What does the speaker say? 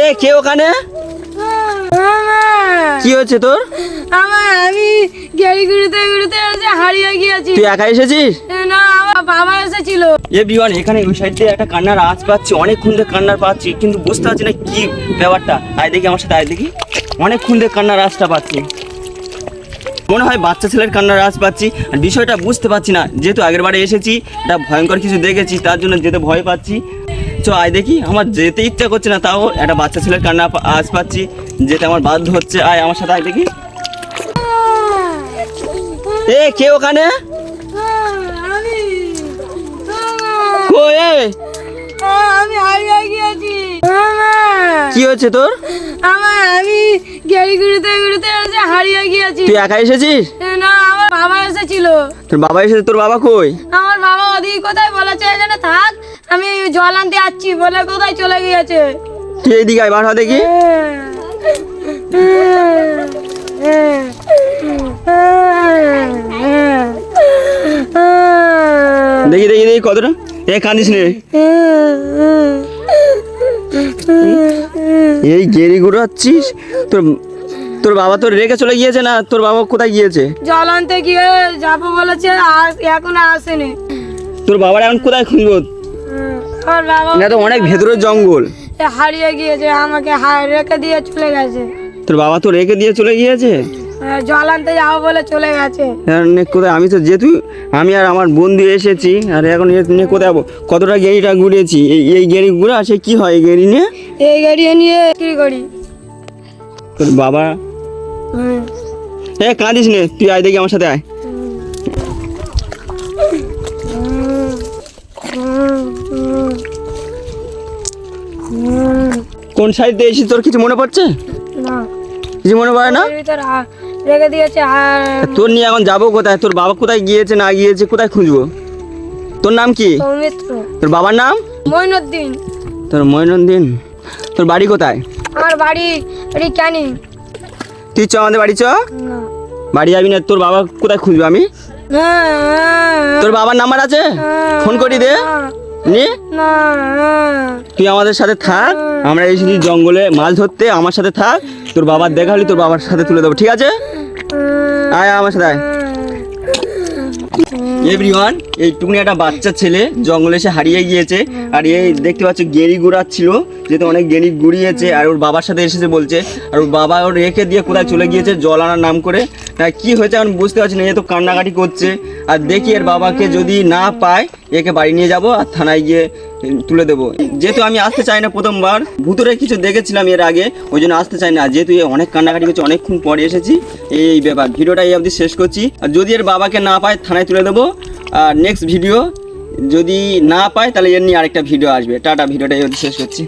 এ কে ওখানে? কি হচ্ছে তোর? আমার আমি গেড়ি ঘুরতে ঘুরতে এসে হারিয়ে গিয়েছি। তুই একা এসেছিস? না আমার বাবা এসেছিল। এ বিওয়ান এখানে ওই সাইড দিয়ে একটা কান্নার আওয়াজ পাচ্ছি অনেকক্ষণ থেকে কান্নার পাচ্ছি কিন্তু বুঝতে পারছি না কি ব্যাপারটা। আয় দেখি আমার সাথে আয় দেখি। অনেকক্ষণ থেকে কান্নার আওয়াজটা পাচ্ছি। মনে হয় বাচ্চা ছেলের কান্নার আওয়াজ পাচ্ছি আর বিষয়টা বুঝতে পারছি না। যেহেতু আগের বারে এসেছি এটা ভয়ঙ্কর কিছু দেখেছি তার জন্য যেতে ভয় পাচ্ছি। চ আয় দেখি, আমার যেতে ইচ্ছা করছে না, তাও একটা বাচ্চা ছেলের কান্না আওয়াজ পাচ্ছি, যেতে আমার বাধ্য হচ্ছে। আয় আমার সাথে, আয় দেখি। এ, কে ওখানে? আমি কো হচ্ছে তোর? আমার আমি গেড়ি ঘুরতে ঘুরতে হারিয়ে গিয়েছি তুই একা এসেছিস? না আমার বাবা এসেছিল তোর বাবা এসেছে, তোর বাবা কই? আমার বাবা ওদিকে কোথায় বলেছে এখানে থাক আমি জল আনতে যাচ্ছি বলে কোথায় চলে গিয়েছে? তুই এইদিকে আয় বার হ দেখি দেখি দেখি দেখি কতটা। এ কাঁদিস নে। এই গেরি ঘুরাচ্ছিস? তোর তোর বাবা তোর রেখে চলে গিয়েছে না? তোর বাবা কোথায় গিয়েছে? জল আনতে গিয়ে যাব বলেছে আর এখনও আসেনি। তোর বাবার এখন কোথায় খুঁজবো আমার বাবা না তো অনেক ভেতরের জঙ্গল। হারিয়ে গিয়েছে আমাকে হা- রেখে দিয়ে চলে গেছে। তোর বাবা তো রেখে দিয়ে চলে গিয়েছে? আহ, জল আনতে যাব বলে চলে গেছে। নে কোথায়? আমি তো যেহেতু আমি আর আমার বন্ধু এসেছি আর এখন এ নিয়ে কোথায় যাব? কতটা গেড়িটা ঘুরেছি? এই এই গেড়ি ঘুরে সে কি হয় এই গেড়ি নিয়ে? এই গাড়ি নিয়ে কি করি। তোর বাবা? এ কাঁদিস নে তুই আয় দেখি আমার সাথে আয়। কোন সাইড দিয়ে এসেছিস তোর কিছু মনে পড়ছে? না। কিছু মনে পড়ে না? রেখে দিয়েছে আর তোর নিয়ে এখন যাব কোথায়? তোর বাবা কোথায় গিয়েছে না গিয়েছে কোথায় খুঁজবো? তোর নাম কি? তোর বাবার নাম? মইনুদ্দিন। তোর ময়নন্দিন তোর বাড়ি কোথায়? আমার বাড়ি বাড়ি ক্যানি তুই চ আমাদের বাড়ি চ। বাড়ি যাবি না তোর বাবা কোথায় খুঁজবো আমি? তোর বাবার নাম্বার আছে? ফোন করি দে। নি? না তুই আমাদের সাথে থাক আমরা এসেছি জঙ্গলে মাছ ধরতে আমার সাথে থাক তোর বাবার দেখা হলে তোর বাবার সাথে তুলে দেবো ঠিক আছে? আয় আমার সাথে আয়। এভরিওয়ান এই টুকুনি একটা বাচ্চা ছেলে জঙ্গলে এসে হারিয়ে গিয়েছে আর এই দেখতে পাচ্ছ গেরি গুড়াচ্ছিল যেহেতু অনেক গেরি গুড়িয়েছে আর ওর বাবার সাথে এসেছে বলছে আর ওর বাবা ওর রেখে দিয়ে কোথায় চলে গিয়েছে জল আনার নাম করে। কি হয়েছে এখন বুঝতে পারছি না এ তো কান্নাকাটি করছে আর দেখি এর বাবাকে যদি না পায়, একে বাড়ি নিয়ে যাব আর থানায় গিয়ে তুলে দেবো। যেহেতু আমি আসতে চাই না প্রথমবার, ভূতরে কিছু দেখেছিলাম এর আগে, ওই জন্য আসতে চাই না। যেহেতু এ অনেক কান্নাকাটি করছে, অনেকক্ষণ পরে এসেছি, এই ব্যাপার। ভিডিওটা এই অবধি শেষ করছি। আর যদি এর বাবাকে না পায়, থানায় তুলে দেবো। আর নেক্সট ভিডিও যদি না পায়, তাহলে এর নিয়ে আরেকটা ভিডিও আসবে। টাটা, ভিডিওটা এই অবধি শেষ করছি।